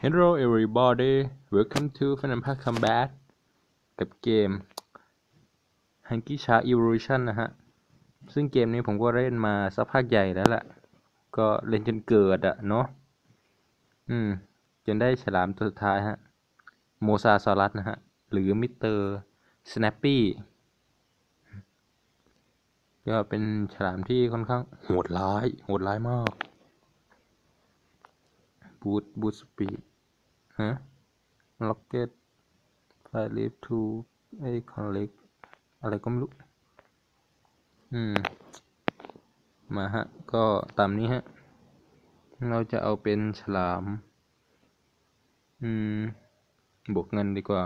Hello everybody welcome to Final Pack Combat กับเกม h a n k y s h a Evolution นะฮะ ซึ่งเกมนี้ผมก็เล่นมาสักพักใหญ่แล้วล่ะ ก็เล่นจนเกิดอะเนาะ อืม จนได้ฉลามตัวสุดท้ายฮะ โมซาซอรัสนะฮะ หรือมิสเตอร์สแนปปี้ก็เป็นฉลามที่ค่อนข้างโหดร้าย โหดร้ายมากบูทบูทสปีด ฮะล็อกเก็ตไฟลิฟทูไอคอนเล็กอะไรก็ไม่รู้ อืม มาฮะ ก็ตามนี้ฮะ เราจะเอาเป็นฉลาม อืม บวกเงินดีกว่า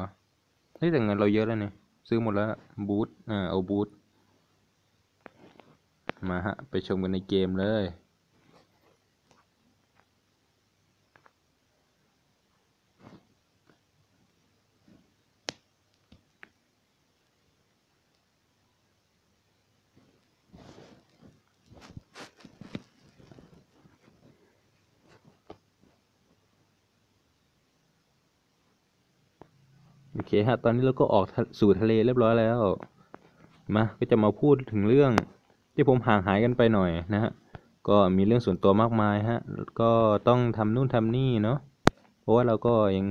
เฮ้ยแต่เงินเราเยอะแล้วเนี่ย ซื้อหมดแล้ว บูทอ่าเอาบูทมาฮะ ไปชมกันในเกมเลย โอเคฮะ ตอนนี้เราก็ออกสู่ทะเลเรียบร้อยแล้ว มา ก็จะมาพูดถึงเรื่องที่ผมห่างหายกันไปหน่อยนะฮะ ก็มีเรื่องส่วนตัวมากมายฮะ ก็ต้องทำนู่นทำนี่เนาะ เพราะว่าเราก็ยัง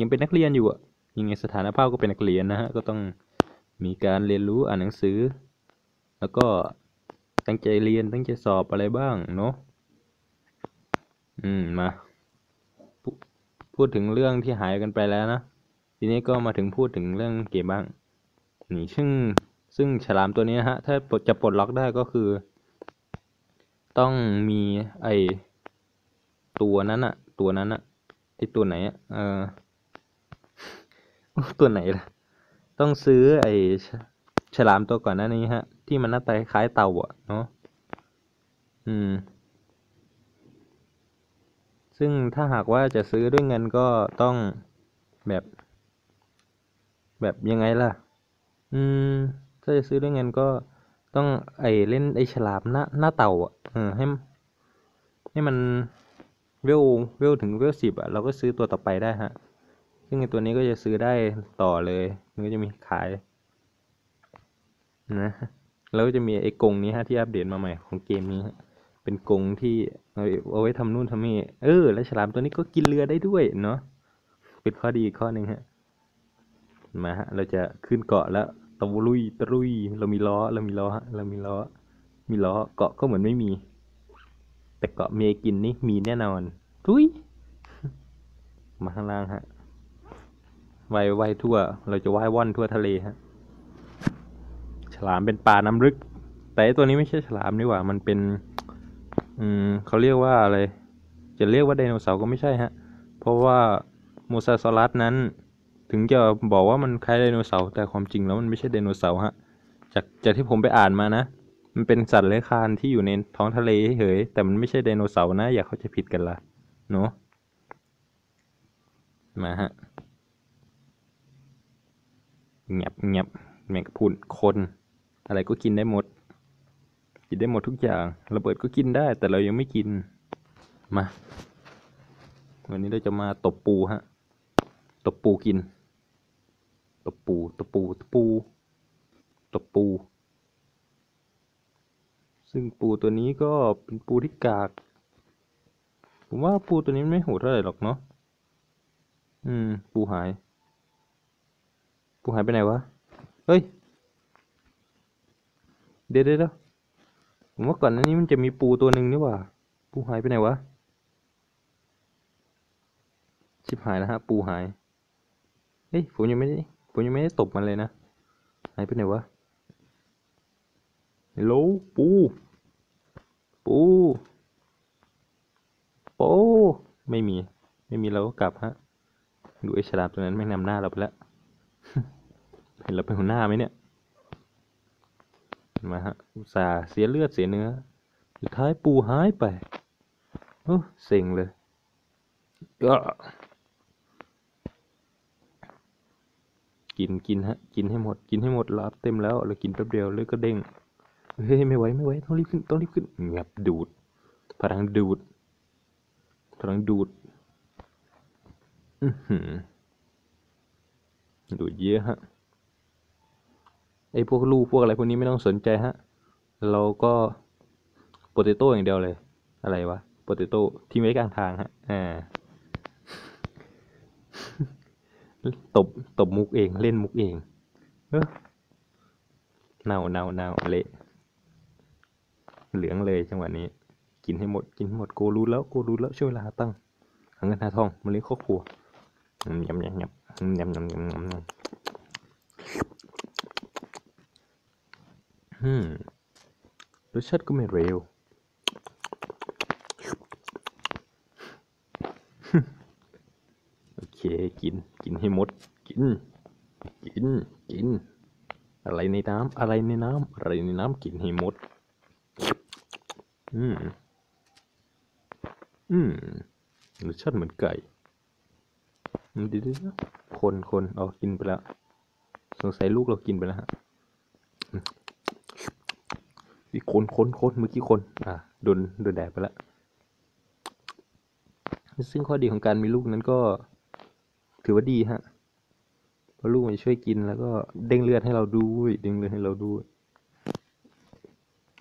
ยังเป็นนักเรียนอยู่อะยังไงสถานภาพก็เป็นนักเรียนนะฮะ ก็ต้องมีการเรียนรู้อ่านหนังสือ แล้วก็ตั้งใจเรียนตั้งใจสอบอะไรบ้างเนาะ อืม มาพพูดถึงเรื่องที่หายกันไปแล้วนะ ทีนี้ก็มาถึงพูดถึงเรื่องเกมบ้าง นี่ซึ่งซึ่งฉลามตัวนี้นะฮะ ถ้าจะปลดล็อกได้ก็คือ ต้องมีไอตัวนั้นอะตัวนั้นอะไอตัวไหนอะเออตัวไหนล่ะ ต้องซื้อไอฉฉลามตัวก่อนหน้านี้ฮะ ที่มันหน้าตาคล้ายเต่าอะเนาะอืม ซึ่งถ้าหากว่าจะซื้อด้วยเงินก็ต้องแบบ แบบยังไงล่ะ อืม ถ้าจะซื้อด้วยเงินก็ต้องไอเล่นไอฉลามหน้าหน้าเต่าอะเออให้มให้มันเวลเวลถึงเวลสิบอะเราก็ซื้อตัวต่อไปได้ฮะ ซึ่งไอตัวนี้ก็จะซื้อได้ต่อเลย มันก็จะมีขายนะแล้วจะมีไอ้กงนี้ฮะที่อัปเดตมาใหม่ของเกมนี้ฮะเป็นกงที่เอาไว้ทำนู่นทำนี่เออ แล้วฉลามตัวนี้ก็กินเรือได้ด้วยเนาะเป็นข้อดีข้อหนึ่งฮะ มาฮะเราจะขึ้นเกาะแล้วตะลุยตะลุยเรามีล้อเรามีล้อฮะเรามีล้อ มีล้อเกาะก็เหมือนไม่มี แต่เกาะเมกินนี่มีแน่นอนทุยมาข้างล่างฮะว่ายว่ายทั่ว เราจะว่ายว่อนทั่วทะเลฮะฉลามเป็นปลาน้ำลึก แต่ตัวนี้ไม่ใช่ฉลามนี่หว่า มันเป็น อืมเขาเรียกว่าอะไรจะเรียกว่าไดโนเสาร์ก็ไม่ใช่ฮะ เพราะว่าโมซาซอรัสนั้น ถึงจะบอกว่ามันคล้ายไดโนเสาร์แต่ความจริงแล้วมันไม่ใช่ไดโนเสาร์ฮะ จากจากที่ผมไปอ่านมานะ มันเป็นสัตว์เลื้อยคลานที่อยู่ในท้องทะเลเฉยแต่มันไม่ใช่ไดโนเสาร์นะ อย่าเข้าใจผิดกันละเนาะมาฮะเงียบเงียบแมงกะพุนคน อะไรก็กินได้หมด กินได้หมดทุกอย่าง ระเบิดก็กินได้ แต่เรายังไม่กิน มา วันนี้เราจะมาตบปูฮะ ตบปูกิน ตปูตบปูตบปูตบปู ซึ่งปูตัวนี้ก็เป็นปูที่กาก ผมว่าปูตัวนี้ไม่โหดเท่าไหร่หรอกเนาะอืม ปูหาย ปูหายไปไหนวะ เฮ้ย เดี๋ยวเดี๋ยวผมว่าก่อนหน้านี้มันจะมีปูตัวหนึ่งนี่ว่า ปูหายไปไหนวะ ชิบหายแล้วฮะ ปูหาย เฮ้ย ผมยังไม่ได้ ผมยังไม่ได้ตบมันเลยนะหายไปไหนวะฮัลโหลปู ปูโป้ไม่มี ไม่มีเราก็กลับฮะ ดูไอ้ฉลามตัวนั้นไม่งนำหน้าเราไปแล้ว เห็นเราเป็นหัวหน้าไหมเนี่ย มาฮะอุตส่าห์เสียเลือดเสียเนื้อ สุดท้ายปูหายไปโอ้เซ็งเลย กินกินฮะกินให้หมดกินให้หมดรับเต็มแล้วเรากินแป๊บเดียวเลยก็เด้งเฮ้ยไม่ไหวไม่ไหวต้องรีบขึ้นต้องรีบขึ้นเงียบดูด พลังดูด พลังดูดอื้อหือดูเยอะฮะไอพวกลูกพวกอะไรพวกนี้ไม่ต้องสนใจฮะ เราก็โปเตโต้อย่างเดียวเลย อะไรวะโปเตโต้ทิ้งไว้กลางทางฮะอ่า ตบตบมุกเองเล่นมุกเองเออเน่าเน่าเน่าเละเหลืองเลยจังหวะนี้ กินให้หมดกินให้หมดโกรู้แล้วโกรู้แล้วช่วยลาตั้งหาเงินหาทองมาเลี้ยงครอบครัวยำยำยำยำยำยำยำยำยำอืมรสชาติก็ไม่เร็ว โอเค กิน กินให้หมด กิน กิน กิน อะไรในน้ำอะไรในน้ำอะไรในน้ำกินให้หมด อืม อืมรสชาติเหมือนไก่อืมดี๋ยวๆๆคนคนเอากินไปแล้ว สงสัยลูกเรากินไปแล้วฮะอีกคนคนคนเมื่อกี้คน อ่าโดนโดนแดดไปแล้ว ซึ่งข้อดีของการมีลูกนั้นก็ ถือว่าดีฮะเพราะลูกมันช่วยกินแล้วก็เด้งเลือดให้เราด้วยเด้งเลือดให้เราด้วย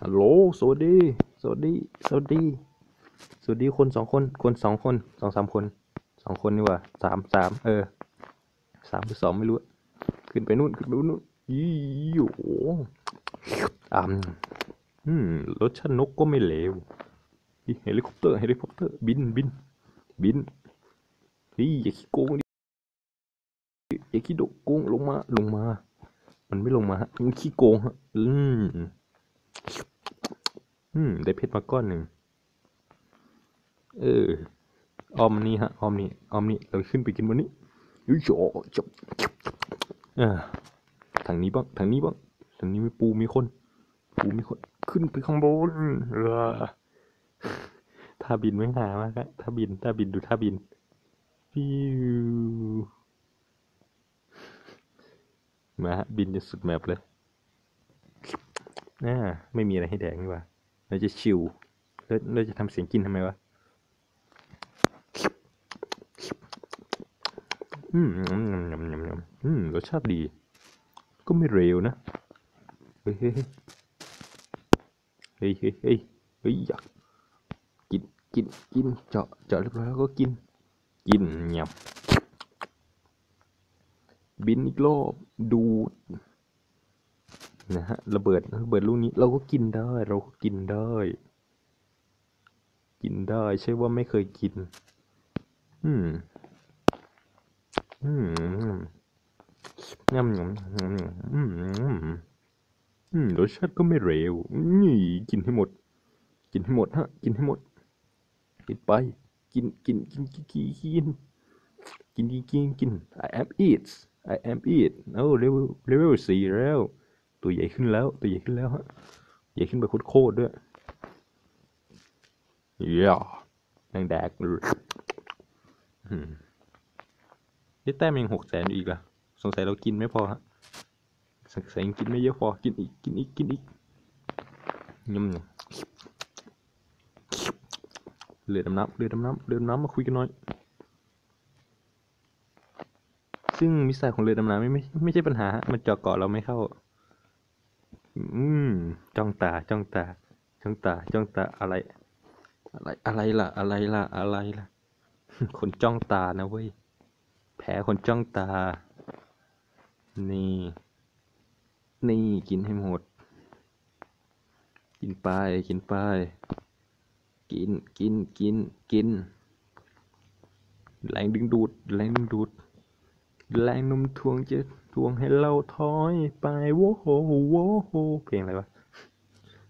ฮัลโหลสวัสดี สวัสดี สวัสดี สวัสดีคนสองคน คนสองคน สองสามคน สองคนนี่หว่าสามสาม เออ สามหรือสองไม่รู้ ขึ้นไปนู่น ขึ้นไปนู่นยี่โอ้โหอ่ำอืมรสชาตินกก็ไม่เลวอีเฮลิคอปเตอร์ เฮลิคอปเตอร์ บิน บิน บินเฮ้ยอย่าขี้โกง อย่าขี้ดกโกงลงมา ลงมา มันไม่ลงมาฮะมันขี้โกงฮะ อืมอืม ได้เพชรมาก้อนหนึ่ง เออ ออมนี่ฮะ ออมนี่ออมนี่เราขึ้นไปกินวันนี้ยุยโฉจบอ่าทางนี้บ้าง ทางนี้บ้าง ทางนี้มีปูมีคน ปูมีคน ขึ้นไปข้างบนเออท่าบินไม่หามากะท่าบินท่าบินดูท่าบินฟิว มาฮะบินจนสุดแมปเลยน่าไม่มีอะไรให้แดกนี่ว่าเราจะชิวแล้วเราจะทำเสียงกินทำไมวะ อืมยำยำยำยำอืมรสชาติดี ก็ไม่เร็วนะ เฮ้ยเฮ้ยเฮ้ยเฮ้ยเฮ้ยเฮ้ยอยากกิน กิน กิน เจาะ เจาะเรียบร้อยแล้วก็กิน กินยำ บินอีกรอบดูดนะฮะระเบิดระเบิดลูกนี้เราก็กินได้ เราก็กินได้ กินได้ใช่ว่าไม่เคยกิน อืม อืมยำยำยำอืมอืมรสชาติก็ไม่เร็วนี่ กินให้หมด กินให้หมดฮะ กินให้หมดกินไป กินกินกินกินกินกินกินกินกินกิน I am eat I am eat เอ้เลเวลเลเวลสี่แล้ว ตัวใหญ่ขึ้นแล้ว ตัวใหญ่ขึ้นแล้วฮะ ใหญ่ขึ้นไปโคตรด้วยย่านั่งแดกนี่แต้มยังหกแสนอยู่อีกล่ะ สงสัยเรากินไม่พอฮะ สงสัยยังกินไม่เยอะพอ กินอีก กินอีก กินอีกยำเรือดำน้ำเรือดำน้ำเรือดำน้ำมาคุยกันหน่อย ซึ่งมิสไซล์ของเรือดำน้ำไม่ไม่ไม่ใช่ปัญหา มันเจาะเกาะเราไม่เข้า อืม จ้องตา จ้องตา จ้องตา จ้องตา อะไร อะไร อะไรล่ะ อะไรล่ะ อะไรล่ะ คนจ้องตานะเว้ย แผลคนจ้องตา นี่ นี่กินให้หมด กินไป กินไป กิน กิน กิน กิน แรงดึงดูด แรงดึงดูด แรงนมทวงจะทวงให้เราถอยไปโว้โหโว้โหเพลงอะไรวะ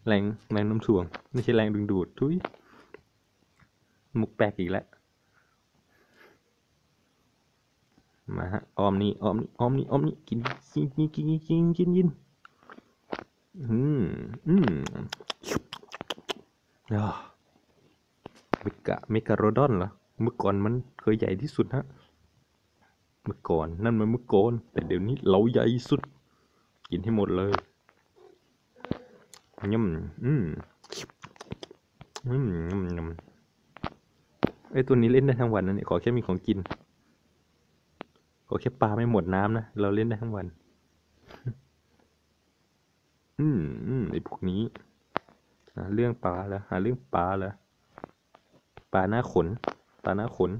แรงแรงนมถ่วงไม่ใช่แรงดึงดูดทุยมุกแปลกอีกแล้วมาฮะออมนี่ออมนี่ออมนี่ออมนี่กินกินกินกินกินกินกินอืมอืมอ่าเมกะเมกะโรดอนเหรอเมื่อก่อนมันเคยใหญ่ที่สุดฮะ เมื่อก่อน นั่นมันเมื่อก่อน แต่เดี๋ยวนี้เราใหญ่สุด กินให้หมดเลยย่ำอืมอืมยำยำไอตัวนี้เล่นได้ทั้งวันนะเนี่ยขอแค่มีของกิน ขอแค่ปลาไม่หมดน้ำนะ เราเล่นได้ทั้งวัน อืมอืมไอพวกนี้เรื่องปลาแล้วหาเรื่องปลาแล้วปลาหน้าขน ปลาหน้าขน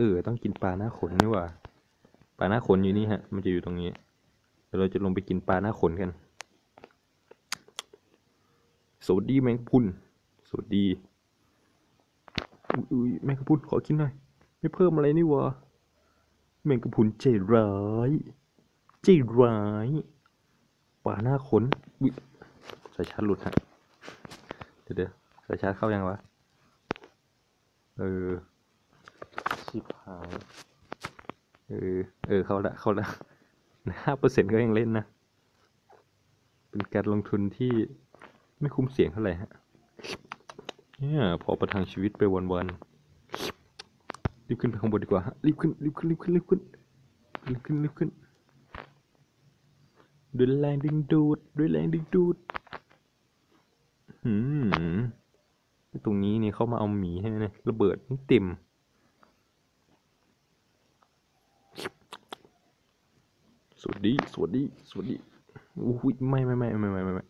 เออ ต้องกินปลาหน้าขนนี่ว่า ปลาหน้าขนอยู่นี่ฮะ มันจะอยู่ตรงนี้ เดี๋ยวเราจะลงไปกินปลาหน้าขนกันสวัสดีแมงพุนสวัสดีอุ้ยแมงกะพุนขอกินหน่อย ไม่เพิ่มอะไรนี่วะแมงกะพุนใจร้ายใจร้ายป่าหน้าขนอุ้ยสายชาร์จหลุดฮะเดี๋ยวเดี๋ยวสายชาร์จเข้ายังวะ เออ ชิบหายเออ เออ เขาละเขาละห้าเปอร์เซ็นต์ก็ยังเล่นนะ เป็นการลงทุนที่ไม่คุ้มเสี่ยงเท่าไหร่ฮะ เนี่ยพอประทังชีวิตไปวันๆ รีบขึ้นไปข้างบนดีกว่าฮะ รีบขึ้น รีบขึ้น รีบขึ้น รีบขึ้น รีบขึ้น รีบขึ้น ด้วยแรงดึงดูด ด้วยแรงดึงดูด หืม ตรงนี้นี่เขามาเอาหมีให้ไหมเนี่ยระเบิดนี่เต็ม สวัส ดี สวัสดี สวัสดีอุ้ยไม่ไม่ไม่ไม่ไม่ไม่ไม่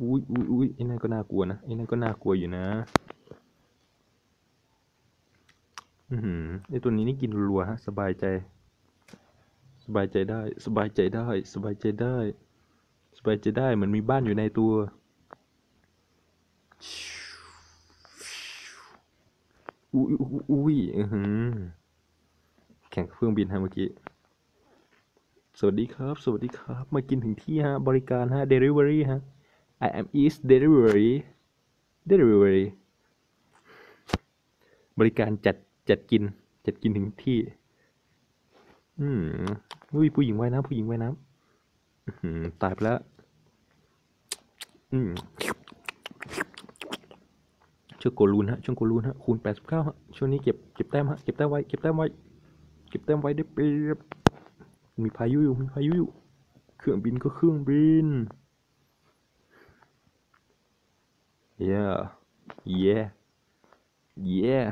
อุ้ยอุ้ยอุ้ยไอ้นั่นก็น่ากลัวนะไอ้นั่นก็น่ากลัวอยู่นะ อือหือไอ้ตัวนี้นี่กินรัวฮะ สบายใจ สบายใจได้ สบายใจได้ สบายใจได้ สบายใจได้เหมือนมีบ้านอยู่ในตัวอุ้ยอุ้ยอุ้ยอือหือ ข่งเครื่องบินฮะเมื่อกี้ สวัสดีครับ สวัสดีครับ มากินถึงที่ฮะ บริการฮะ delivery ฮะ I am East Delivery Delivery บริการจัดจัดกิน จัดกินถึงที่ อืมอุ้ยผู้หญิงว่ายน้ำผู้หญิงว่ายน้ำอือหือตายไปแล้ว อืมช่วงโกลูนฮะช่วงโกลูนฮะคูณแปดสิบเก้าฮะช่วงนี้เก็บเก็บแต้มฮะเก็บแต้มไว้เก็บแต้มไว้ เก็บแต้มไว้ได้เปรียบมีพายุอยู่มีพายุอยู่เครื่องบินก็เครื่องบิน yeah yeah yeah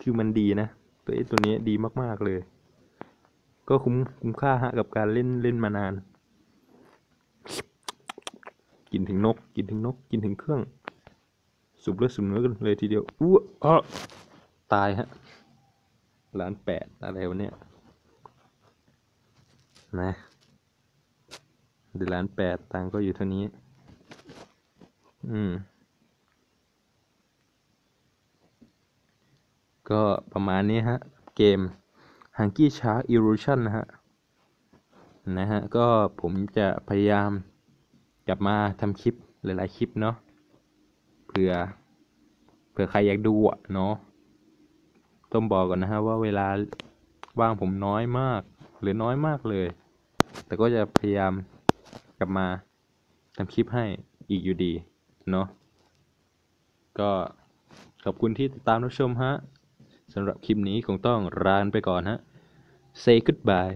คือมันดีนะ ตัวไอ้ตัวนี้ดีมาก ๆ เลย ก็คุ้มคุ้มค่าฮะกับการเล่นเล่นมานาน กินถึงนก กินถึงนก กินถึงเครื่อง สุบเลือดสุบเนื้อกันเลยทีเดียวอ้วอ้อ ตายฮะล้านแปดอะไรวะเนี่ยนะเดือนล้านแปดตังก็อยู่เท่านี้ อืม ก็ประมาณนี้ฮะ เกม h u n k y Shark Illusion นะฮะ นะฮะ ก็ผมจะพยายามกลับมาทำคลิปหลายๆคลิปเนาะเผื่อเผื่อใครอยากดูอะเนาะ ต้องบอกก่อนนะฮะว่าเวลาว่างผมน้อยมาก หรือน้อยมากเลย แต่ก็จะพยายามกลับมาทำคลิปให้อีกอยู่ดี เนาะก็ขอบคุณที่ติดตามรับชมฮะสำหรับคลิปนี้คงต้องรานไปก่อนฮะ say goodbye